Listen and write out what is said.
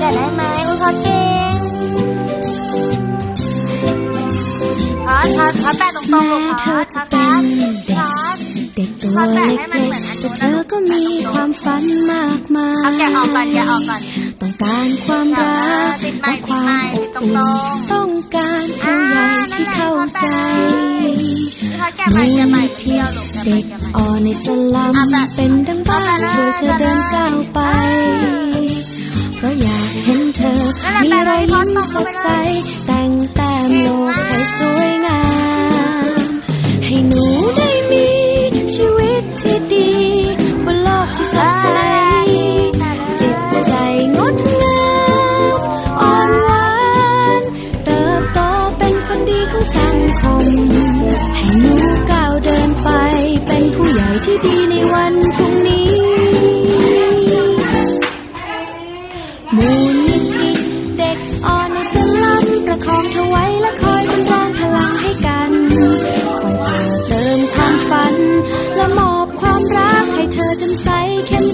แกะได้ไหมคุณพ่อเก่งพอดพอดพอดแปะตรงๆแม้ลูกพเธออดพจะอดเป็นพอดเด็กตัวเล็กๆแต่เธอก็มีความฝันมากมายเอาแกะออกก่อนแกะออกก่อนต้องการความรักติดไม้และความติดไม้ติดตอบอุ่นรงๆต้องการผู้ใหญ่ที่เข้าใจพอดแกะใหม่แกะใหม่เที่ยวลูกแกะใหม่เด็กแกะใหม่อ่อนในสลัมเอาแบบเป็นดัง แหละมีรอยยิ้มสตรงดไปใสแต่งแต้มโลกให้สวยงาม ให้หนูได้มีชีวิตที่ดีบนโลกที่สดใส จิตใจงดงามอ่อนหวานเติบโตเป็นคนดีของสังคม ให้หนูก้าวเดินไป เป็นผู้ใหญ่ที่ดีในวันพรุ่งนี้ มูลนิธิ ของเธอไว้และคอยเป็นแรงพลังให้กัน คอยเติมความฝัน และมอบความรักให้เธอจำใสเข้ม